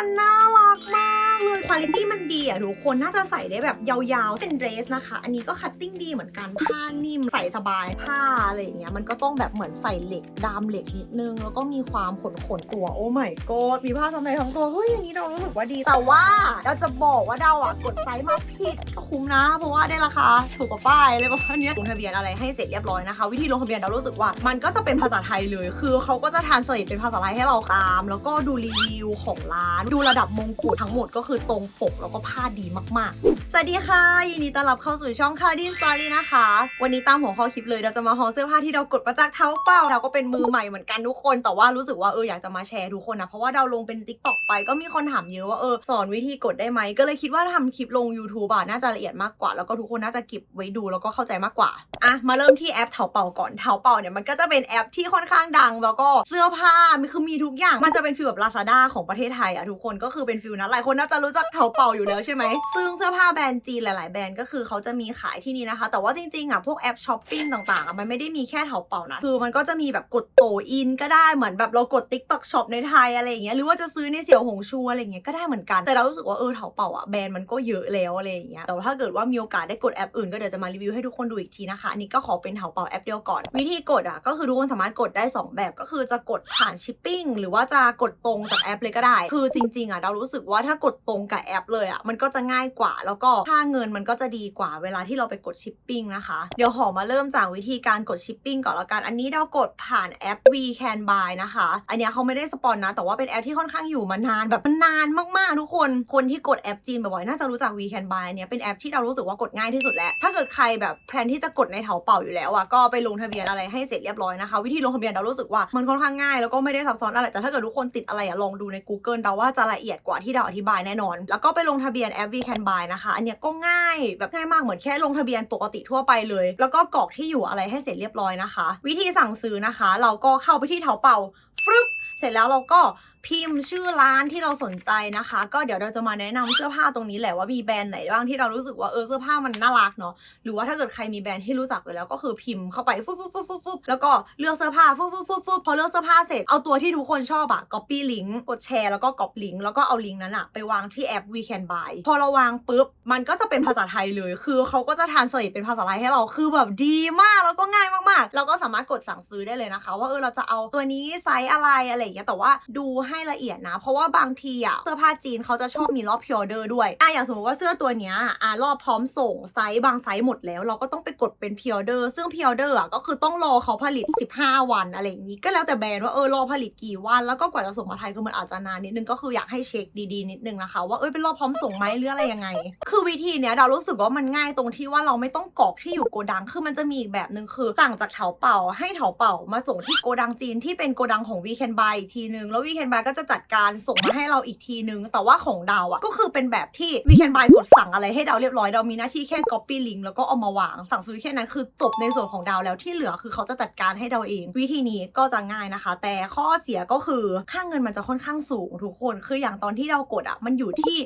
มัน คุณภาพมันดีอะทุกคนน่าจะใส่ได้แบบยาวๆ เป็นเดรสนะคะ อันนี้ก็คัตติ้งดีเหมือนกัน ผ้านิ่มใส่สบายผ้าอะไรอย่างเงี้ยมันก็ต้องแบบเหมือนใส่เหล็กดามเหล็กนิดนึง แล้วก็มีความขนขนตัว โอ้ไม่กดมีผ้าทำในทั้งตัวเฮ้ยอย่างนี้เรารู้สึกว่าดี แต่ว่าเราจะบอกว่าเราอะกดไซส์มาผิดก็คุ้มนะ เพราะว่าได้ราคาถูกกว่าป้ายอะไรประมาณเนี้ยลงทะเบียนอะไรให้เสร็จเรียบร้อยนะคะ วิธีลงทะเบียนเรารู้สึกว่า มันก็จะเป็นภาษาไทยเลย คือเขาก็จะทานสลิปเป็นภาษาไทยให้เราตาม แล้วก็ดูรีวิวของร้าน ดูระดับมงกุฎทั้งหมดก็คือตรงปกแล้วก็ผ้าดีมากๆ สวัสดีค่ะยินดีต้อนรับเข้าสู่ช่องคาร์ดินสตอรี่นะคะ วันนี้ตามหัวข้อคลิปเลยเราจะมาฮอลเสื้อผ้าที่เรากดมาจากเท้าเปล่า เราก็เป็นมือใหม่เหมือนกันทุกคน แต่ว่ารู้สึกว่าเอออยากจะมาแชร์ทุกคนนะ เพราะว่าเราลงเป็น t ิ k t o k ไปก็มีคนถามเยอะว่าเออสอนวิธีกดได้ไหมก็เลยคิดว่าทำคลิปลง YouTube อะน่าจะละเอียดมากกว่า แล้วก็ทุกคนน่าจะเก็บไว้ดูแล้วก็เข้าใจมากกว่าอะมาเริ่มที่แอปเถาเป่าก่อนเถาเป่าเนี่ยมันก็จะเป็นแอปที่ค่อนข้างดัง แล้วก็เสื้อผ้ามันคือมีทุกอย่างมันจะเป็นฟีลแบบ Lazada ของประเทศไทยอะทุกคนก็คือเป็นฟีลนั้นหลายคนน่าจะรู้จักเถาเป่าอยู่แล้วใช่ไหมซึ่งเสื้อผ้าแบรนด์จีนหลาย ๆ แบรนด์ก็คือเขาจะมีขายที่นี่นะคะ แต่ว่าจริง ๆ อะ พวกแอปช้อปปิ้งต่าง ๆอะมันไม่ได้มีแค่เถาเป่านะ คือมันก็จะมีแบบกดโตอินก็ได้ เหมือนแบบเรากด TikTok Shop ในไทยอะไรอย่างเงี้ย หรือว่าจะซื้อในเสี่ยวหงชูอะไรอย่างเงี้ย ก็ได้เหมือนกัน แต่เรารู้สึกว่าเออเถาเป่าอะ แบรนด์มันก็เยอะแล้วอะไรอย่างเงี้ย แต่ถ้าเกิดว่ามีโอกาสได้กดแอปอื่นก็เดี๋ยวจะมารีวิวให้ทุกคนดูอีกทีนะคะอันนี้ก็ขอเป็นเถาเป่าแอปเดียวก่อน วิธีกดอะก็คือทุกคนสามารถกดได้ 2 แบบก็คือจะกดผ่านชิปปิ้งหรือว่าจะกดตรงจากแอปเลยก็ได้ คือจริง ๆอะเรารู้สึกว่าถ้ากดตรงกับแอปเลยอะมันก็จะง่ายกว่า แล้วก็ค่าเงินมันก็จะดีกว่าเวลาที่เราไปกดชิปปิ้งนะคะเดี๋ยวขอมาเริ่มจากวิธีการกดชิปปิ้งก่อนแล้วกัน อันนี้เรากดผ่านแอป We Can Buy นะคะ อันเนี้ยเขาไม่ได้สปอนนะ แต่ว่าเป็นแอปที่ค่อนข้างอยู่มานานแบบมันานมากๆทุกคน คนที่กดแอปจีนบ่อยๆน่าจะรู้จัก We Can Buy เนี้ยเป็นแอปที่เรารู้สึกว่ากดง่ายที่สุดแล้วถ้าเกิดใครแบบแพลนที่จะกดในเถาเป่าอยู่แล้วอะก็ไปลงทะเบียนอะไรให้เสร็จเรียบร้อยนะคะ วิธีลงทะเบียนเรารู้สึกว่ามันค่อนข้างง่ายแล้วก็ไม่ได้ซับซ้อนอะไรแต่ถ้าเกิดทุกคนติดอะไรอะลองดูใน Google เราว่าจะละเอียดกว่าที่เราอธิบายแน่นอนแล้วก็ไปลงทะเบียนแอป We Can Buy นะคะ อันเนี้ยก็ง่ายแบบง่ายมากเหมือนแค่ลงทะเบียนปกติทั่วไปเลย แล้วก็กรอกที่อยู่อะไรให้เสร็จเรียบร้อยนะคะ วิธีสั่งซื้อนะคะ เราก็เข้าไปที่เถาเป่าฟรึบเสร็จแล้วเราก็ พิมพ์ชื่อร้านที่เราสนใจนะคะ ก็เดี๋ยวเราจะมาแนะนำเสื้อผ้าตรงนี้แหละว่ามีแบรนด์ไหนบ้างที่เรารู้สึกว่าเออเสื้อผ้ามันน่ารักเนาะหรือว่าถ้าเกิดใครมีแบรนด์ที่รู้จักอยู่แล้วก็คือพิมพ์เข้าไปฟุบฟุบฟุบฟุบฟุบแล้วก็เลือกเสื้อผ้าฟุบฟุบฟุบฟุบพอเลือกเสื้อผ้าเสร็จเอาตัวที่ทุกคนชอบอะ copy link กดแชร์แล้วก็ copy link แล้วก็เอาลิงก์นั้นอะไปวางที่แอป We Can Buy พอเราวางปุ๊บมันก็จะเป็นภาษาไทยเลย คือเขาก็จะทานสลิปเป็นภาษาไทยให้เราคือแบบดีมากแล้วก็ง่ายมากๆ เราก็สามารถกดสั่งซื้อได้เลยนะคะ ว่าเออเราจะเอาตัวนี้ไซส์อะไรอะไรอย่างเงี้ยแต่ว่าดูใให้ละเอียดนะ เพราะว่าบางทีอะเสื้อผ้าจีนเขาจะชอบมีรอบพิออเดอร์ด้วยอะอย่างสมมติว่าเสื้อตัวเนี้ยอะรอบพร้อมส่งไซส์บางไซส์หมดแล้ว เราก็ต้องไปกดเป็นพิออเดอร์ซึ่งพิออเดอร์อะก็คือต้องรอเขาผลิต 15 วันอะไรอย่างงี้ก็แล้วแต่แบรนด์ว่าเออรอผลิตกี่วันแล้วก็กว่าจะส่งมาไทยคือมันอาจจะนานนิดนึงก็คืออยากให้เช็คดีๆนิดนึงนะคะว่าเอ้ยเป็นรอบพร้อมส่งไหมหรืออะไรยังไง คือวิธีเนี้ยเรารู้สึกว่ามันง่ายตรงที่ว่าเราไม่ต้องกรอกที่อยู่โกดังคือมันจะมีอีกแบบหนึ่งคือต่างจากเถาเป่าให้เถาเป่ามาส่งที่โกดังจีนที่เป็นโกดังของวีแคนบายอีกทีนึงแล้ววีแคนบายก็จะจัดการส่งมาให้เราอีกทีนึง แต่ว่าของดาวอะก็คือเป็นแบบที่วีแคนบายกดสั่งอะไรให้ดาวเรียบร้อยดาวมีหน้าที่แค่ copy link แล้วก็เอามาวาง สั่งซื้อแค่นั้นคือจบในส่วนของดาวแล้วที่เหลือคือเขาจะจัดการให้ดาวเอง วิธีนี้ก็จะง่ายนะคะ แต่ข้อเสียก็คือค่าเงินมันจะค่อนข้างสูงทุกคนคืออย่างตอนที่เรากดอะมันอยู่ที่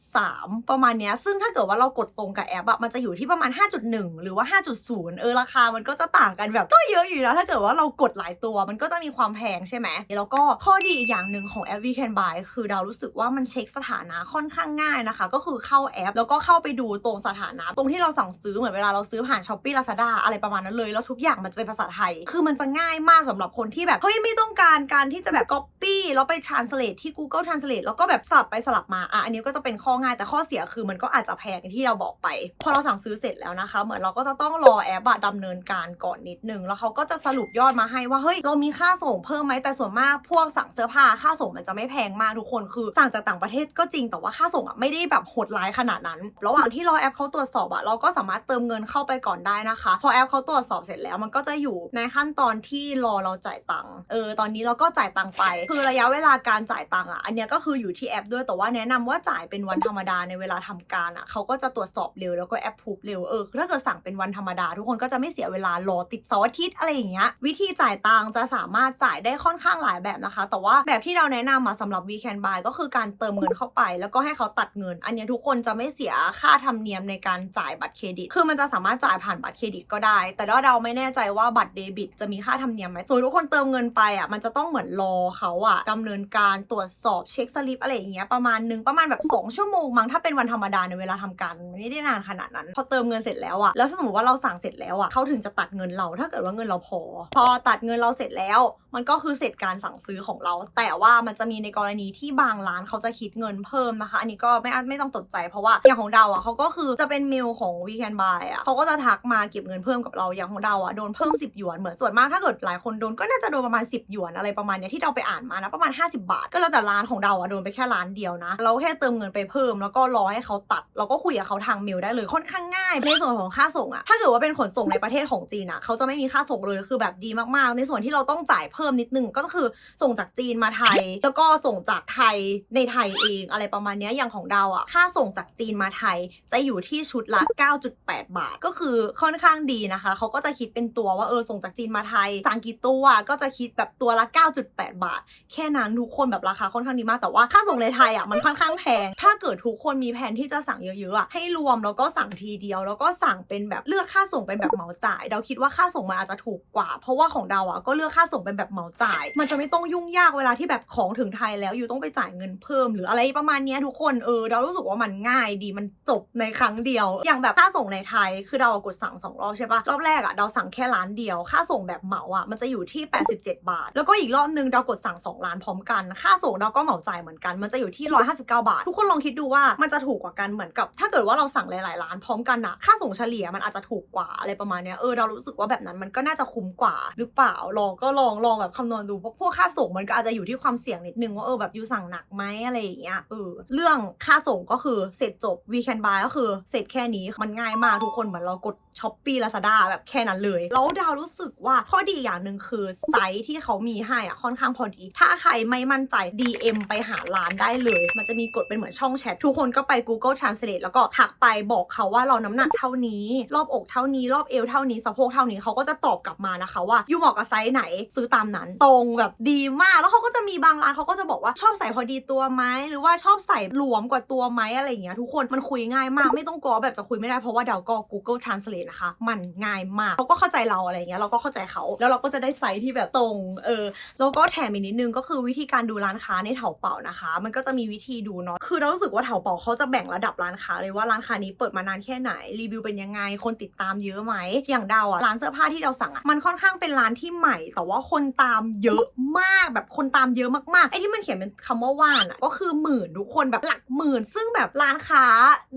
5.3 ประมาณเนี้ยซึ่งถ้าเกิดว่าเรากดตรงกับแอปอะมันจะอยู่ที่ประมาณ 5.1 หรือว่า 5.0 เออราคามันก็จะต่างกันแบบก็เยอะอยู่นะถ้าเกิดว่าเรากดหลายตัวมันก็จะมีความแพงใช่ไหมแล้วก็ข้อดีอีกอย่างหนึ่งของแอป We Can Buy คือเรารู้สึกว่ามันเช็คสถานะค่อนข้างง่ายนะคะ ก็คือเข้าแอป แล้วก็เข้าไปดูตรงสถานะ ตรงที่เราสั่งซื้อเหมือนเวลาเราซื้อผ่าน s h อ p e e Lazada อะไรประมาณนั้นเลย แล้วทุกอย่างมันจะเป็นภาษาไทย คือมันจะง่ายมากสำหรับคนที่แบบ เฮ้ย ไม่ต้องการการที่จะแบบ copy แล้วไป translate ที่ Google Translate แล้วก็แบบสลับไปสลับมาอะอันนี้ก็จะเป็นข้อง่ายแต่ข้อเสียคือมันก็อาจจะแพงอย่างที่เราบอกไป พอเราสั่งซื้อเสร็จแล้วนะคะ เหมือนเราก็จะต้องรอแอปอะดำเนินการก่อนนิดนึงแล้วเขาก็จะสรุปยอดมาให้ว่าเฮ้ยเรามีค่าส่งเพิ่มไหมแต่ส่วนมากพวกสั่งเสื้อผ้าค่าส่งมันจะไม่แพงมากทุกคนคือสั่งจากต่างประเทศก็จริงแต่ว่าค่าส่งอะไม่ได้แบบโหดร้ายขนาดนั้น ระหว่างที่รอแอปเขาตรวจสอบอะเราก็สามารถเติมเงินเข้าไปก่อนได้นะคะ พอแอปเขาตรวจสอบเสร็จแล้วมันก็จะอยู่ในขั้นตอนที่รอเราจ่ายตังค์เออตอนนี้เราก็จ่ายตังค์ไป คือระยะเวลาการจ่ายตังค์อะอันเนี้ยก็คืออยู่ที่แอปด้วยแต่ว่าแนะนำว่าจ่ายเป็นวันธรรมดาในเวลาทำการอะเขาก็จะตรวจสอบเร็วแล้วก็แอปพูบเร็วเออคือถ้าเกิดสั่งเป็นวันธรรมดา ทุกคนก็จะไม่เสียเวลารอติดเสาร์อาทิตย์อะไรอย่างเงี้ยวิธีจ่ายตังค์จะสามารถจ่ายได้ค่อนข้างหลายแบบนะคะ แต่ว่าแบบที่เราแนะนำมาสำหรับ Weekend Buy ก็คือการเติมเงินเข้าไป แล้วก็ให้เขาตัดเงิน อันนี้ทุกคนจะไม่เสียค่าธรรมเนียมในการจ่ายบัตรเครดิต คือมันจะสามารถจ่ายผ่านบัตรเครดิตก็ได้ แต่ว่าเราไม่แน่ใจว่าบัตรเดบิตจะมีค่าธรรมเนียมไหมส่วนทุกคนเติมเงินไปอะมันจะต้องเหมือนรอเขาอะดำเนินการตรวจสอบเช็คสลิปอะไรอย่างเงี้ยประมาณหนึ่งประมาณแบบ2ชั่วโมงมั้งถ้าเป็นวันธรรมดาในเวลาทำการมันไม่ได้นานขนาดนั้น พอเติมเงินเสร็จแล้วอะแล้วสมมติว่าเราสั่งเสร็จแล้วอะเขาถึงจะตัดเงินเราถ้าเกิดว่าเงินเราพอ พอตัดเงินเราเสร็จแล้ว มันก็คือเสร็จการสั่งซื้อของเราแต่ว่ามันจะมีในกรณีที่บางร้านเขาจะคิดเงินเพิ่มนะคะ อันนี้ก็ไม่ไม่ต้องตกใจเพราะว่าอย่างของเราอะเขาก็คือจะเป็นเมลของ Weekend Buy อะเขาก็จะทักมาเก็บเงินเพิ่มกับเราอย่างของเราอะโดนเพิ่ม 10 หยวนเหมือนส่วนมากถ้าเกิดหลายคนโดนก็น่าจะโดนประมาณ 10 หยวนอะไรประมาณเนี้ยที่เราไปอ่านมานะประมาณ 50 บาท ก็แล้วแต่ร้านของเราอะโดนไปแค่ร้านเดียวนะ เราแค่เติมเงินไปเพิ่ม แล้วก็รอให้เขาตัดเราก็คุยกับเขาทางเมลได้เลยค่อนข้างง่ายในส่วนของค่าส่งอะถ้าเกิดว่าเป็นขนส่งในประเทศของจีนอะเขาจะไม่มีค่าส่งเลยคือแบบดีมากๆ ในส่วนที่เราต้องจ่ายเพิ่มนิดนึงก็คือส่งจากจีนมาไทย แล้วก็ส่งจากไทยในไทยเองอะไรประมาณเนี้ยอย่างของเราอะค่าส่งจากจีนมาไทยจะอยู่ที่ชุดละ 9.8 บาท ก็คือค่อนข้างดีนะคะ เขาก็จะคิดเป็นตัวว่าเออส่งจากจีนมาไทยสั่งกี่ตัวก็จะคิดแบบตัวละ 9.8 บาท แค่นั้นทุกคนแบบราคาค่อนข้างดีมากแต่ว่าค่าส่งในไทยอะมันค่อนข้างแพง ถ้าเกิดทุกคนมีแผนที่จะสั่งเยอะๆอะให้รวมแล้วก็สั่งทีเดียว แล้วก็สั่งเป็นแบบเลือกค่าส่งเป็นแบบเหมาจ่าย เราคิดว่าค่าส่งมันอาจจะถูกกว่า เพราะว่าของเราอะก็เลือกค่าส่งเป็นแบบเหมาจ่าย มันจะไม่ต้องยุ่งยากเวลาที่แบบของถึงไทยแล้วอยู่ต้องไปจ่ายเงินเพิ่ม หรืออะไรประมาณนี้ทุกคนเออเรารู้สึกว่ามันง่ายดีมันจบในครั้งเดียว อย่างแบบค่าส่งในไทยคือเรากดสั่งสองรอบใช่ปะรอบแรกอะเราสั่งแค่ร้านเดียว ค่าส่งแบบเหมาอะมันจะอยู่ที่ 87 บาท แล้วก็อีกรอบนึงเรากดสั่งสองร้านพร้อมกัน ค่าส่งเราก็เหมาจ่ายเหมือนกัน มันจะอยู่ที่ 159 บาท ทุกคนลองคิดดูว่ามันจะถูกกว่ากันเหมือนกับ ถ้าเกิดว่าเราสั่งหลายๆร้านพร้อมกันอะค่าส่งเฉลี่ยมันอาจจะถูกกว่าอะไรประมาณเนี้ยเออเรารู้สึกว่าแบบนั้นมันก็น่าจะคุ้มกว่า หรือเปล่าลองก็ลองลองแบบคำนวณดูเพราะพวกค่าส่งมันก็อาจจะอยู่ที่ความเสี่ยงนิดนึงว่าเออแบบยูสั่งหนักไหมอะไรอย่างเงี้ยเออเรื่องค่าส่งก็คือเสร็จจบ weekend buy ก็คือเสร็จแค่นี้มันง่ายมากทุกคนเหมือนเรากดช้อปปี้ลาซาด้าแบบแค่นั้นเลย แล้วดาวรู้สึกว่าข้อดีอย่างหนึ่งคือไซส์ที่เขามีให้อะค่อนข้างพอดี ถ้าใครไม่มั่นใจ DM ไปหาร้านได้เลย มันจะมีกดเป็นเหมือนช่องแชท ทุกคนก็ไป Google Translate แล้วก็ทักไปบอกเขาว่าเราน้ำหนักเท่านี้ รอบอกเท่านี้ รอบเอวเท่านี้สะโพกเท่านี้เขาก็จะตอบกลับมานะคะว่ายูเหมาะกับไซส์ไหนซื้อตามนั้น ตรงแบบดีมากแล้วเขาก็จะมีบางร้านเขาก็จะบอกว่าชอบใส่พอดีตัวไหมหรือว่าชอบใส่หลวมกว่าตัวไหมอะไรอย่างเงี้ยทุกคนมันคุยง่ายมากไม่ต้องกลัวแบบจะคุยไม่ได้เพราะว่าเดาก็ Google Translate นะคะ มันง่ายมากเขาก็เข้าใจเราอะไรเงี้ยเราก็เข้าใจเขาแล้วเราก็จะได้ไซส์ที่แบบตรงเออแล้วก็แถมอีกนิดนึงก็คือวิธีการดูร้านค้าในเถาเป่านะคะ มันก็จะมีวิธีดูเนาะคือเรารู้สึกว่าเถาเป่าเขาจะแบ่งระดับร้านค้าเลยว่าร้านค้านี้เปิดมานานแค่ไหนรีวิวเป็นยังไง คนติดตามเยอะไหมอย่างเดาอะร้านเสื้อผ้าที่เราสั่งอะมันค่อนข้างเป็นร้านที่ใหม่ แต่ว่าคนตามเยอะมากแบบคนตามเยอะมากๆไอ้ที่มันเขียนเป็นคำว่าว่านอะก็คือหมื่นทุกคนแบบหลักหมื่น ซึ่งแบบร้านค้า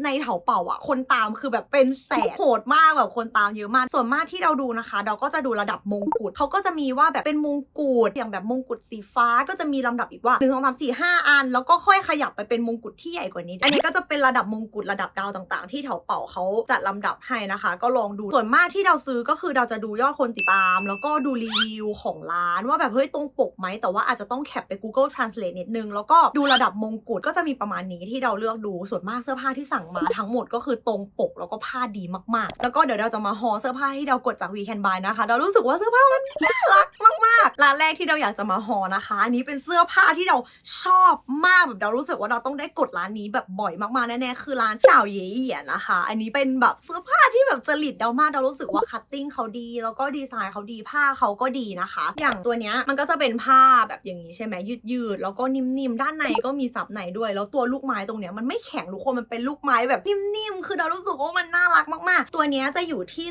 ในเถาเป่าอะคนตามคือแบบเป็นแสนโหดมากแบบคนตามเยอะมาก ส่วนมากที่เราดูนะคะ เราก็จะดูระดับมงกุฎเขาก็จะมีว่าแบบเป็นมงกุฎอย่างแบบมงกุฎสีฟ้าก็จะมีลำดับอีกว่า1 2 3 4 5อัน แล้วก็ค่อยขยับไปเป็นมงกุฎที่ใหญ่กว่านี้ อันนี้ก็จะเป็นระดับมงกุฎระดับดาวต่างๆ ที่แถวเป่าเขาจัดลำดับให้นะคะ ก็ลองดูส่วนมากที่เราซื้อก็คือเราจะดูยอดคนติดตาม แล้วก็ดูรีวิวของร้านว่าแบบเฮ้ยตรงปกไหมแต่ว่าอาจจะต้องแคปไป Google Translate นิดนึง แล้วก็ดูระดับมงกุฎก็จะมีประมาณนี้ที่เราเลือกดูส่วนมากเสื้อผ้าที่สั่งมาทั้งหมดก็คือตรงปกแล้วก็ผ้าดีมากๆ แล้วก็เดี๋ยวเราจะมาฮอเสื้อผ้าที่เรากดจาก Weekend Buy นะคะ เรารู้สึกว่าเสื้อผ้ามันน่ารักมากๆร้านแรกที่เราอยากจะมาฮอนะคะอันนี้เป็นเสื้อผ้าที่เราชอบมากแบบเรารู้สึกว่าเราต้องได้กดร้านนี้แบบบ่อยมากๆแน่ๆคือร้านเจ่าเย่เหียนะคะ อันนี้เป็นแบบเสื้อผ้าที่แบบจริตเรามากเรารู้สึกว่าคัตติ้งเขาดี แล้วก็ดีไซน์เขาดีผ้าเขาก็ดีนะคะ อย่างตัวเนี้ยมันก็จะเป็นผ้าแบบอย่างนี้ใช่ไหมยืดๆแล้วก็นิ่มๆด้านในก็มีซับในด้วย แล้วตัวลูกไม้ตรงเนี้ยมันไม่แข็งทุกคนมันเป็นลูกไม้แบบนิ่มๆคือเรารู้สึกว่ามันน่ารักมาก ๆ ตัวเนี้ยจะอยู่ที่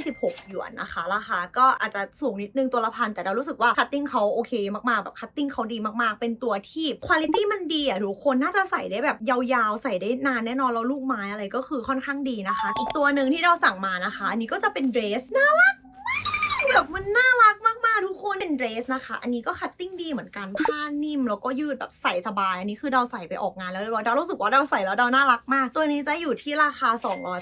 226 หยวนนะคะราคาก็อาจจะสูงนิดนึงตัวละพันแต่เรารู้สึกว่าคัตติ้งเขาโอเคมากๆแบบคัตติ้งเขาดีมากๆ เป็นตัวที่คุณภาพมันดีอะทุกคนน่าจะใส่ได้แบบยาวๆ ใส่ได้นานแน่นอนแล้วลูกไม้อะไรก็คือค่อนข้างดีนะคะ อีกตัวหนึ่งที่เราสั่งมานะคะ อันนี้ก็จะเป็นเดรสน่ารักแบบมันน่ารัก คนเป็นเดรสนะคะ อันนี้ก็คัตติ้งดีเหมือนกันผ้านิ่มแล้วก็ยืดแบบใส่สบาย อันนี้คือเราใส่ไปออกงานแล้วเรียบร้อยเรารู้สึกว่าเราใส่แล้วเราน่ารักมาก ตัวนี้จะอยู่ที่ราคา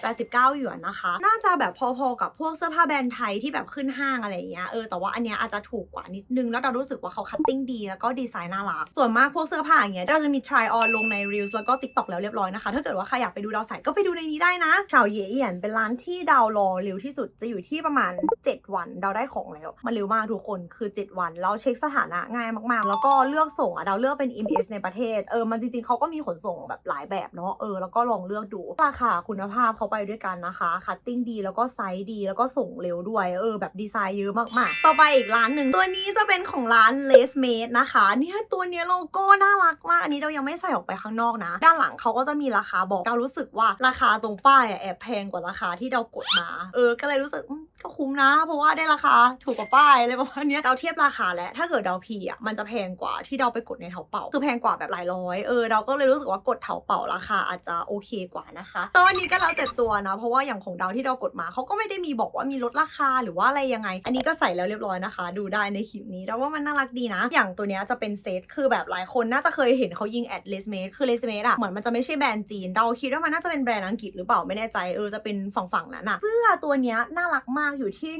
289หยวนนะคะ น่าจะแบบพอๆกับพวกเสื้อผ้าแบรนด์ไทยที่แบบขึ้นห้างอะไรอย่างเงี้ยเออแต่ว่าอันเนี้ยอาจจะถูกกว่านิดนึงแล้วเรารู้สึกว่าเขาคัตติ้งดีแล้วก็ดีไซน์น่ารักส่วนมากพวกเสื้อผ้าอย่างเงี้ยเราจะมี try on ลงใน reels แล้วก็ tiktok แล้วเรียบร้อยนะคะ ถ้าเกิดว่าใครอยากไปดูเดาใส่ก็ไปดูในนี้ได้นะชาวเย่เอียนเป็นร้านที่ดาวรอเร็วที่สุดจะอยู่ที่ประมาณ 7 วันดาได้ของแล้วมันเร็วมากทุกคนคือ 7 วันเราเช็คสถานะง่ายมากๆ แล้วก็เลือกส่งอะเราเลือกเป็น EMS ในประเทศ เออ มันจริงๆเขาก็มีขนส่งแบบหลายแบบเนาะ เออ แล้วก็ลองเลือกดู ราคาคุณภาพเขาไปด้วยกันนะคะ คัตติ้งดี แล้วก็ไซส์ดี แล้วก็ส่งเร็วด้วย เออ แบบดีไซน์เยอะมากๆ ต่อไปอีกร้านหนึ่ง ตัวนี้จะเป็นของร้าน l e s m a d e นะคะ เนี่ยตัวเนี้ยโลโก้น่ารักมาก อันนี้เรายังไม่ใส่ออกไปข้างนอกนะ ด้านหลังเขาก็จะมีราคาบอก เรารู้สึกว่าราคาตรงป้ายแอบแพงกว่าราคาที่เรากดมา เออ ก็เลยรู้สึกก็คุ้มนะ เพราะว่าได้ราคาถูกกว่าป้ายอะไรประมาณเนี้ยเราเทียบราคาแล้วถ้าเกิดเราพีอะมันจะแพงกว่าที่เราไปกดในเถาเป่า คือแพงกว่าแบบหลายร้อยเออเราก็เลยรู้สึกว่ากดเถาเป่าราคาอาจจะโอเคกว่านะคะตอนนี้ก็แล้วแต่ตัวนะเพราะว่าอย่างของเดาที่เรากดมาเขาก็ไม่ได้มีบอกว่ามีลดราคาหรือว่าอะไรยังไง อันนี้ก็ใส่แล้วเรียบร้อยนะคะ ดูได้ในคลิปนี้แต่ว่ามันน่ารักดีนะ อย่างตัวเนี้ยจะเป็นเซตคือแบบหลายคนน่าจะเคยเห็นเขายิงแอดเลสเมคือเลสเมอะเหมือนมันจะไม่ใช่แบรนด์จีนเราคิดว่ามันน่าจะเป็นแบรนด์อังกฤษหรือเปล่าไม่แน่ใจเออจะเป็นฝั่งฝั่งๆนั้นอะเสื้อตัวเนี้ยน่ารักมากอยู่ที่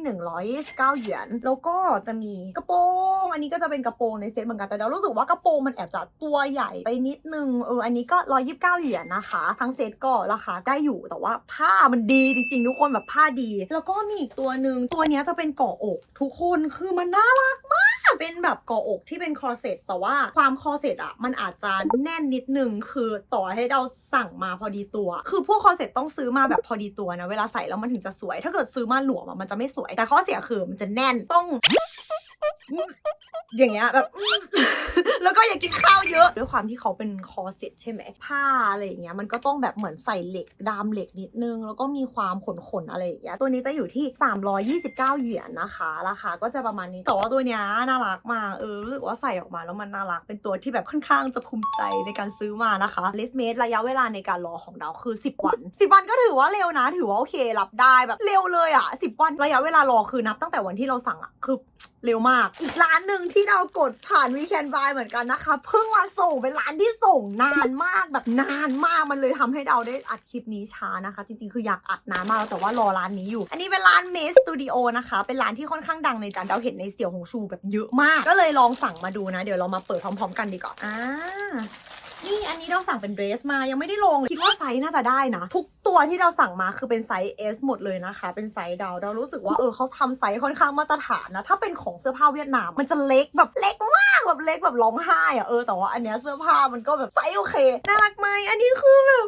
129เหรียญแล้วก็จะมีกระโปรงอันนี้ก็จะเป็นกระโปรงในเซตเหมือนกันแต่เรารู้สึกว่ากระโปรงมันแอบจะตัวใหญ่ไปนิดนึงเอออันนี้ก็129เหรียญนะคะ ทั้งเซตก็ราคาได้อยู่แต่ว่าผ้ามันดีจริงๆ ทุกคนแบบผ้าดี แล้วก็มีอีกตัวหนึ่งตัวนี้จะเป็นเกาะอก ทุกคนคือมันน่ารักมากเป็นแบบเกาะอกที่เป็นคอร์เซ็ตแต่ว่าความคอเซ็ตอะมันอาจจะแน่นนิดนึงคือต่อให้เราสั่งมาพอดีตัว คือพวกคอเซ็ตต้องซื้อมาแบบพอดีตัวนะ เวลาใส่แล้วมันถึงจะสวย ถ้าเกิดซื้อมาหลวมอะมันจะไม่สวย แต่ข้อเสียคือมันจะแน่นต้อง อย่างเงี้ยแบบ แล้วก็อย่ากินข้าวเยอะ ด้วยความที่เขาเป็นคอเซ็ตใช่ไหมผ้าอะไรอย่างเงี้ยมันก็ต้องแบบเหมือนใส่เหล็กดามเหล็กนิดนึง แล้วก็มีความขนๆอะไรอย่างเงี้ยตัวนี้จะอยู่ที่ 329 เหรียญนะคะ ราคาก็จะประมาณนี้แต่ว่าตัวเนี้ยน่ารักมากเออรู้สึกว่าใส่ออกมาแล้วมันน่ารักเป็นตัวที่แบบค่อนข้างจะภูมิใจในการซื้อมานะคะเลสเมดระยะเวลาในการรอของเราคือ 10 วัน 10 วันก็ถือว่าเร็วนะ ถือว่าโอเครับได้แบบเร็วเลยอะ10 วันระยะเวลารอคือนับตั้งแต่วันที่เราสั่งอะคือเร็วมากอีกร้านหนึ่งที่เรากดผ่านวีแคนบายเหมือนกันนะคะ เพิ่งมาส่งเป็นร้านที่ส่งนานมากแบบนานมากมันเลยทำให้เราได้อัดคลิปนี้ช้านะคะ จริงๆ คืออยากอัดนานมากแล้วแต่ว่ารอร้านนี้อยู่ อันนี้เป็นร้านเมสตูดิโอนะคะ เป็นร้านที่ค่อนข้างดังในจานเราเห็นในเสี่ยวหงชูแบบเยอะมาก ก็เลยลองสั่งมาดูนะ เดี๋ยวเรามาเปิดพร้อม ๆ กันดีกว่าอ่า นี่อันนี้เราสั่งเป็นเดรสมายังไม่ได้ลองเลยคิดว่าไซส์น่าจะได้นะ ทุกตัวที่เราสั่งมาคือเป็นไซส์ S หมดเลยนะคะ เป็นไซส์ดาวเรารู้สึกว่าเออเขาทำไซส์ค่อนข้างมาตรฐานนะ ถ้าเป็นของเสื้อผ้าเวียดนาม มันจะเล็กแบบเล็กมากแบบเล็กแบบร้องไห้อะเออแต่ว่าอันเนี้ยเสื้อผ้ามันก็แบบไซส์โอเคน่ารักไหมอันนี้คือแบบ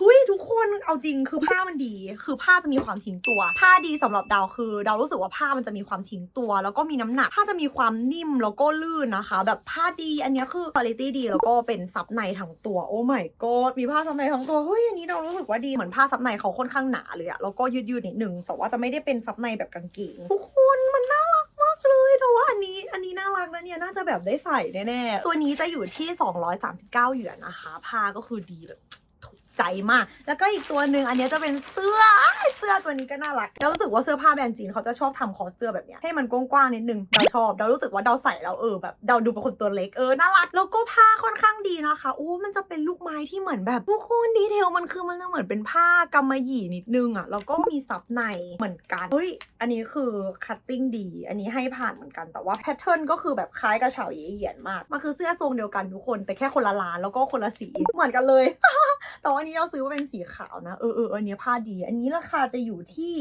หุยทุกคนเอาจริงคือผ้ามันดี คือผ้าจะมีความทิ้งตัว ผ้าดีสำหรับดาวคือดาวรู้สึกว่าผ้ามันจะมีความทิ้งตัว แล้วก็มีน้ำหนักผ้าจะมีความนิ่มแล้วก็ลื่นนะคะ แบบผ้าดีอันเนี้ยคือคุณภาพดีแล้วก็เป็นซับในทั้งตัวโอ้ไม่ก็มีผ้าซับในทั้งตัวเฮ้ยอันนี้เรารู้สึกว่าดีเหมือนผ้าซับในเขาค่อนข้างหนาเลยอะแล้วก็ยืดๆนิดนึงแต่ว่าจะไม่ได้เป็นซับในแบบกางเกงทุกคนมันน่ารักมากเลยแต่ว่าอันนี้อันนี้น่ารักนะเนี่ยน่าจะแบบได้ใส่แน่ๆตัวนี้จะอยู่ที่ 239เหรียวนนะคะผ้าก็คือดีแบบ ใจมาก แล้วก็อีกตัวหนึ่งอันนี้จะเป็นเสื้อเสื้อตัวนี้ก็น่ารักเรารู้สึกว่าเสื้อผ้าแบรนด์จีนเขาจะชอบทำคอเสื้อแบบเนี้ยให้มันกว้างๆนิดนึงเราชอบเรารู้สึกว่าเราใส่แล้วเออแบบเราดูเป็นคนตัวเล็กเออน่ารักแล้วก็ผ้าค่อนข้างดีนะคะโอ้มันจะเป็นลูกไม้ที่เหมือนแบบทุกคนดีเทลมันคือมันจะเหมือนเป็นผ้ากำมะหยี่นิดนึงอะแล้วก็มีซับในเหมือนกันเฮ้ยอันนี้คือคัตติ้งดี อันนี้ให้ผ่านเหมือนกันแต่ว่าแพทเทิร์นก็คือแบบคล้ายกับเฉาเยี่ยนมากมันคือเสื้อทรงเดียวกันทุกคนแต่แค่คนละร้านแล้วก็คนละสีเหมือนกันเลยแต่ว่าอันนี้เราซื้อมาเป็นสีขาวนะ เออเอออันนี้ผ้าดี อันนี้ราคาจะอยู่ที่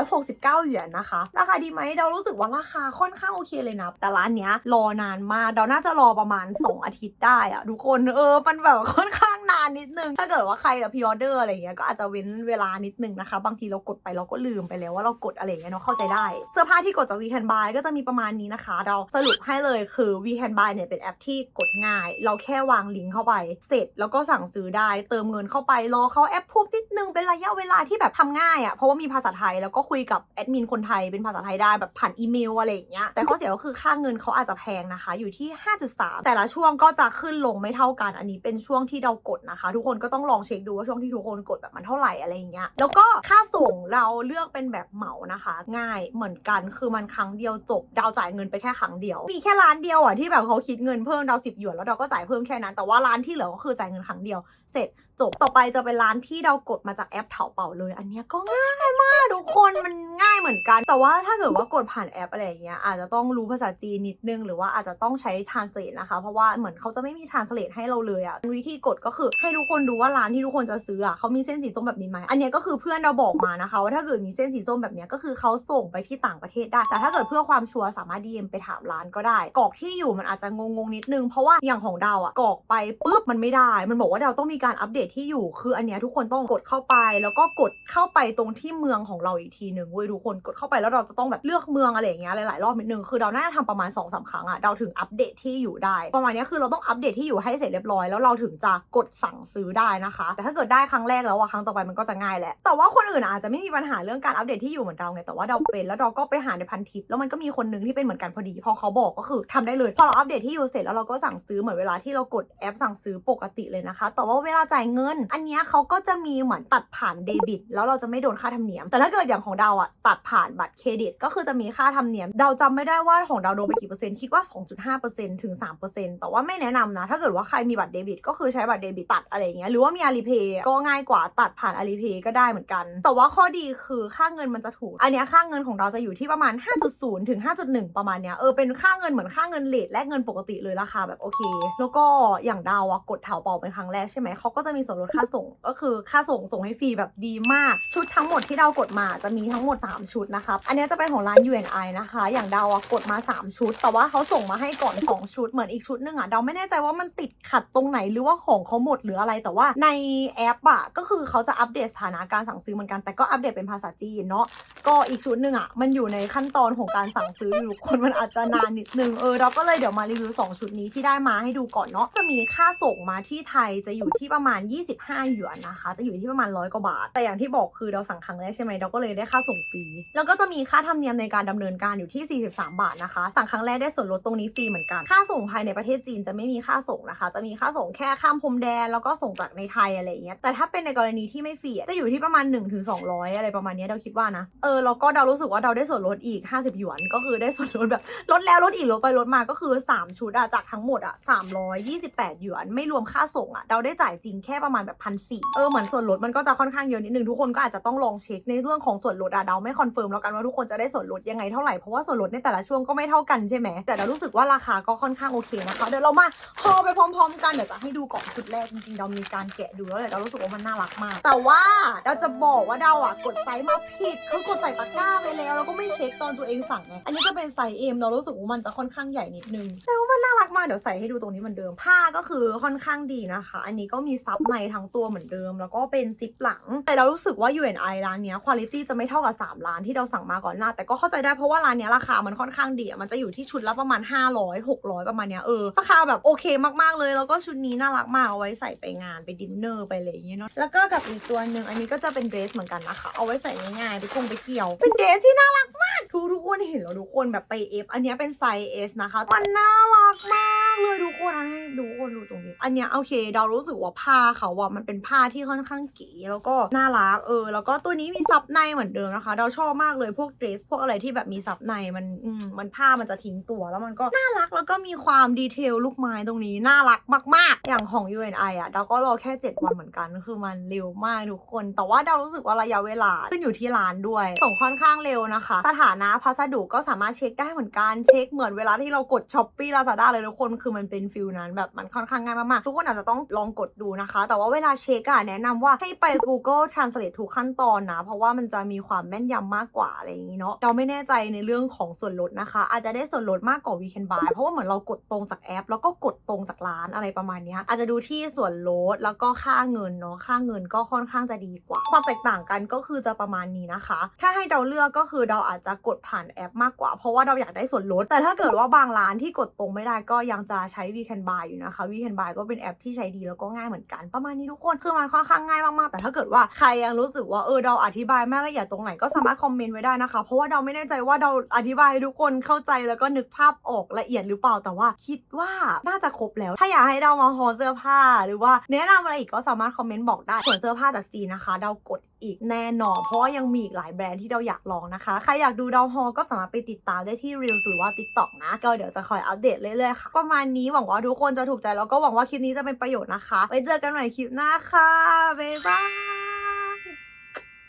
169เหรียญนะคะ ราคาดีไหมเรารู้สึกว่าราคาค่อนข้างโอเคเลยนะ แต่ร้านเนี้ยรอนานมากเราน่าจะรอประมาณ 2 อาทิตย์ได้อะทุกคนเออมันแบบค่อนข้างนานนิดนึง ถ้าเกิดว่าใครแบบพิออเดอร์อะไรเงี้ยก็อาจจะเว้นเวลานิดนึงนะคะ บางทีเรากดไปเราก็ลืมไปแล้วว่าเรากดอะไรเงี้ยเนาะเข้าใจได้ เสื้อผ้าที่กดจาก We Can Buy ก็จะมีประมาณนี้นะคะ เราสรุปให้เลยคือ We Can Buy เนี่ยเป็นแอปที่กดง่าย เราแค่วางลิงก์เข้าไปเสร็จแล้วก็สั่งซื้อได้เติมเงินเข้าไปรอเขาแอปพูบนิดนึงเป็นระยะเวลาที่แบบทำง่ายอะ่ะเพราะว่ามีภาษาไทยแล้วก็คุยกับแอดมินคนไทยเป็นภาษาไทยได้แบบผ่านอีเมลอะไรอย่างเงี้ยแต่ข้อเสียก็คือค่าเงินเขาอาจจะแพงนะคะ อยู่ที่ 5.3 แต่ละช่วงก็จะขึ้นลงไม่เท่ากัน อันนี้เป็นช่วงที่เรากดนะคะ ทุกคนก็ต้องลองเช็คดูว่าช่วงที่ทุกคนกดแบบมันเท่าไหร่อะไรอย่างเงี้ยแล้วก็ค่าส่งเราเลือกเป็นแบบเหมานะคะ ง่ายเหมือนกันคือมันครั้งเดียวจบดาวจ่ายเงินไปแค่ครั้งเดียว มีแค่ร้านเดียวอะที่แบบเขาคิดเงินเพิ่มดาวสิบหยวนแล้วเราก็จ่ายเพิ่มแค่นั้นแต่ว่าร้านที่เหลือก็คือจ่ายเงินครั้งเดียวเสร็จจบต่อไปจะเป็นร้านที่เรากดมาจากแอปเถาเป่าเลย อันนี้ก็ง่ายมากทุกคนมันง่ายเหมือนกัน แต่ว่าถ้าเกิดว่ากดผ่านแอปอะไรอย่างเงี้ยอาจจะต้องรู้ภาษาจีนนิดนึงหรือว่าอาจจะต้องใช้ translate นะคะเพราะว่าเหมือนเขาจะไม่มี translate ให้เราเลยอะวิธีกดก็คือให้ทุกคนดูว่าร้านที่ทุกคนจะซื้ออะเขามีเส้นสีส้มแบบนี้ไหมอันนี้ก็คือเพื่อนเราบอกมานะคะว่าถ้าเกิดมีเส้นสีส้มแบบนี้ก็คือเขาส่งไปที่ต่างประเทศได้ แต่ถ้าเกิดเพื่อความชัวร์สามารถ DM ไปถามร้านก็ได้กรอกที่อยู่มันอาจจะงงๆนิดนึงเพราะว่าอย่างของดาวอะกรอกไปปุ๊บมันไม่ได้ มันบอกว่าดาวต้องมีการอัปเดตที่อยู่คืออันเนี้ยทุกคนต้องกดเข้าไป แล้วก็กดเข้าไปตรงที่เมืองของเราอีกทีหนึ่งเว้ยทุกคนกดเข้าไปแล้วเราจะต้องแบบเลือกเมืองอะไรอย่างเงี้ยหลายๆรอบนิดนึงคือเราน่าจะทำประมาณ2อสาครั้งอะดาถึงอัปเดตที่อยู่ได้ ประมาณนี้คือเราต้องอัปเดตที่อยู่ให้เสร็จเรียบร้อยแล้วเราถึงจะกดสั่งซื้อได้นะคะ แต่ถ้าเกิดได้ครั้งแรกแล้วอะครั้งต่อไปมันก็จะง่ายแหละแต่ว่าคนอื่นอาจจะไม่มีปัญหาเรื่องการอัปเดตที่อยู่เหมือนเราไงแต่ว่าเราเป็นแล้วเราก็ไปหาในพันทิปแล้วมันก็มีคนหนึงที่เป็นเหมือนกันพอดี พอเขาบอกก็คือทำได้เลยพอเราอัปเดตที่อยู่เสร็จแล้วเราก็สั่งซื้อเหมือนเวลาที่เรากดแอปสั่งซื้อปกติเลยนะคะ แต่ว่าเวลาจ่ายเงิน อันนี้เขาก็จะมีเหมือนตัดผ่านเดบิต แล้วเราจะไม่โดนค่าธรรมเนียม แต่ถ้าเกิดอย่างของเราอะตัดผ่านบัตรเครดิต ก็คือจะมีค่าธรรมเนียมเราจำไม่ได้ว่าของเราโดนไปกี่เปอร์เซ็นต์คิดว่า 2.5%ถึง 3%แต่ว่าไม่แนะนำนะ ถ้าเกิดว่าใครมีบัตรเดบิต ก็คือใช้บัตรเดบิตตัดอะไรเงี้ยหรือว่ามีอาลีเพย์ก็ง่ายกว่าตัดผ่านอาลีเพย์ก็ได้เหมือนกัน แต่ว่าข้อดีคือค่าเงินมันจะถูก อันนี้ค่าเงินของเราจะอยู่ที่ประมาณ 5.0 ถึง 5.1 ประมาณเนี้ยเออเป็นค่าเงินเหมือนค่าเงินเลทแลกเงินปกติเลยราคาแบบโอเค แล้วก็อย่างดาวอะกดเถาเป่าเป็นครั้งแรกใช่ไหมเขาก็จะมีส่วนลดค่าส่ง ก็คือค่าส่งส่งให้ฟรีแบบดีมาก ชุดทั้งหมดที่ดาวกดมาจะมีทั้งหมด 3 ชุดนะครับอันนี้จะเป็นของร้าน UNI นะคะ อย่างดาวอะกดมา 3 ชุด แต่ว่าเขาส่งมาให้ก่อน 2 ชุด เหมือนอีกชุดหนึงอะดาวไม่แน่ใจว่ามันติดขัดตรงไหนหรือว่าของเขาหมดหรืออะไร แต่ว่าในแอปอะก็คือเขาจะอัปเดตสถานะการสั่งซื้อเหมือนกัน แต่ก็อัปเดตเป็นภาษาจีนเนาะ ก็อีกชุดหนึ่งอะมันอยู่ในขั้นตอนของการสั่งซื้ออยู่คนมันอาจจะนานนิดนึง เออเราก็เลยเดี๋ยวมารีวิว 2 ชุดนี้ที่ได้มาให้ดูก่อนเนาะ จะมีค่าส่งมาที่ไทยจะอยู่ที่ประมาณ25 หยวนนะคะ จะอยู่ที่ประมาณร้อยกว่าบาท แต่อย่างที่บอกคือเราสั่งครั้งแรกใช่ไหมเราก็เลยได้ค่าส่งฟรี แล้วก็จะมีค่าธรรมเนียมในการดำเนินการอยู่ที่ 43 บาทนะคะ สั่งครั้งแรกได้ส่วนลดตรงนี้ฟรีเหมือนกัน ค่าส่งภายในประเทศจีนจะไม่มีค่าส่งนะคะ จะมีค่าส่งแค่ข้ามพรมแดนแล้วก็ส่งจากในไทยอะไรอย่างเงี้ย แต่ถ้าเป็นในกรณีที่ไม่ฟรีจะอยู่ที่ประมาณ 1-200 อะไรประมาณเนี้ยเราคิดว่านะ เออแล้วก็เรารู้สึกว่าเราได้ส่วนลดอีก 50 หยวน ก็คือได้ส่วนลดแบบลดแล้วลดอีกลดไปลดมาก็คือ 3 ชุดอะจากทั้งหมดอะ328 หยวน ไม่รวมค่าส่งอะเราได้จ่ายจริงแค่ประมาณแบบพันสี่เออเหมือนส่วนลดมันก็จะค่อนข้างเยอะนิดนึงทุกคนก็อาจจะต้องลองเช็คในเรื่องของส่วนลดอะเราไม่คอนเฟิร์มแล้วกันว่าทุกคนจะได้ส่วนลดยังไงเท่าไหร่เพราะว่าส่วนลดในแต่ละช่วงก็ไม่เท่ากันใช่ไหมแต่เรารู้สึกว่าราคาก็ค่อนข้างโอเคนะคะเดี๋ยวเรามาพอไปพร้อม ๆ กันเดี๋ยวจะให้ดูกล่อนชุดแรกจริงๆเรามีการแกะดูแล้วแหละเรารู้สึกว่ามันน่ารักมาก แต่ว่าเราจะบอกว่าเราอะกดไซส์มาผิดคือกดใส่ตะกร้าไปแล้วแล้วก็ไม่เช็คตอนตัวเองสั่งไงอันนี้จะเป็นไซส์เอ็มเรารู้สึกว่ามันจะค่อนข้างใหญ่นิดนึงแต่ว่ามันน่ารักมากเดี๋ยวใส่ให้ดูตรงนี้เหมือนเดิมผ้าก็คือค่อนข้างดีนะคะ อันนี้ก็มีซับในทั้งตัวเหมือนเดิม แล้วก็เป็นซิปหลัง แต่เรารู้สึกว่า UNI ร้านเนี้ยคุณภาพจะไม่เท่ากับ 3 ร้านที่เราสั่งมาก่อนหน้า แต่ก็เข้าใจได้เพราะว่าร้านเนี้ยราคามันค่อนข้างดีมันจะอยู่ที่ชุดละประมาณ 500 600 ประมาณเนี้ยเออราคาแบบโอเคมากๆเลย แล้วก็ชุดนี้น่ารักมากเอาไว้ใส่ไปงานไปดินเนอร์ไปอะไรอย่างเงี้ยเนาะแล้วก็กับอีกตัวหนึ่งอันนี้ก็จะเป็นเดรสเหมือนกันนะคะเอาไว้ใส่ง่ายๆไปคงไปเที่ยว เป็นเดรสที่น่ารักมากทุกทุกคนเห็นแล้วทุกคนแบบไปเอฟอันนี้เป็นไซส์ S นะคะมันน่ารักมาก เลยทุกคนอะให้ดูคนดูตรงนี้ อันเนี้ยโอเคเรารู้สึกว่าผ้าเขาอะมันเป็นผ้าที่ค่อนข้างเก๋แล้วก็น่ารักเออ แล้วก็ตัวนี้มีซับในเหมือนเดิมนะคะ เราชอบมากเลยพวกเดรสพวกอะไรที่แบบมีซับในมันอืมมันผ้ามันจะทิ้งตัวแล้วมันก็น่ารักแล้วก็มีความดีเทลลูกไม้ตรงนี้น่ารักมาก ๆ อย่างของ UNI อะเราก็รอแค่ 7 วันเหมือนกันคือมันเร็วมากทุกคน แต่ว่าเรารู้สึกว่าระยะเวลาขึ้นอยู่ที่ร้านด้วยส่งค่อนข้างเร็วนะคะ สถานะพัสดุก็สามารถเช็คได้เหมือนกันเช็คเหมือนเวลาที่เรากดช้อปปี้ลาซาด้าเลยทุกคนคือมันเป็นฟิลนั้นแบบมันค่อนข้างง่ายมากๆ ทุกคนอาจจะต้องลองกดดูนะคะ แต่ว่าเวลาเช็คอะแนะนำว่าให้ไป Google Translate ทุกขั้นตอนนะ เพราะว่ามันจะมีความแม่นยำมากกว่าอะไรอย่างนี้เนาะเราไม่แน่ใจในเรื่องของส่วนลดนะคะ อาจจะได้ส่วนลดมากกว่า Weekend Buy เพราะว่าเหมือนเรากดตรงจากแอป แล้วก็กดตรงจากร้านอะไรประมาณนี้อาจจะดูที่ส่วนลดแล้วก็ค่าเงินเนาะค่าเงินก็ค่อนข้างจะดีกว่า ความแตกต่างกันก็คือจะประมาณนี้นะคะ ถ้าให้เราเลือกก็คือเราอาจจะกดผ่านแอป มากกว่า เพราะว่าเราอยากได้ส่วนลดแต่ถ้าเกิดว่าบางร้านที่กดตรงไม่ได้ก็ยังจะใช้ Weekend Buy อยู่นะคะ Weekend Buy ก็เป็นแอปที่ใช้ดีแล้วก็ง่ายเหมือนกันประมาณนี้ทุกคนคือมันค่อนข้างง่ายมากๆ แต่ถ้าเกิดว่าใครยังรู้สึกว่าเออเราอธิบายไม่ละเอียดตรงไหนก็สามารถคอมเมนต์ไว้ได้นะคะ เพราะว่าเราไม่แน่ใจว่าเราอธิบายให้ทุกคนเข้าใจแล้วก็นึกภาพออกละเอียดหรือเปล่าแต่ว่า คิดว่าน่าจะครบแล้ว ถ้าอยากให้เรามาฮอเสื้อผ้า หรือว่าแนะนำอะไรอีกก็สามารถคอมเมนต์บอกได้ส่วนเสื้อผ้าจากจีนนะคะเรากด อีกแน่นอนเพราะว่ายังมีอีกหลายแบรนด์ที่เราอยากลองนะคะ ใครอยากดูดาวฮอก็สามารถไปติดตามได้ที่ Reels หรือว่า TikTok นะ ก็เดี๋ยวจะคอยอัปเดตเรื่อยๆค่ะ ประมาณนี้หวังว่าทุกคนจะถูกใจแล้วก็หวังว่าคลิปนี้จะเป็นประโยชน์นะคะไว้เจอกันใหม่คลิปหน้าค่ะบ๊ายบาย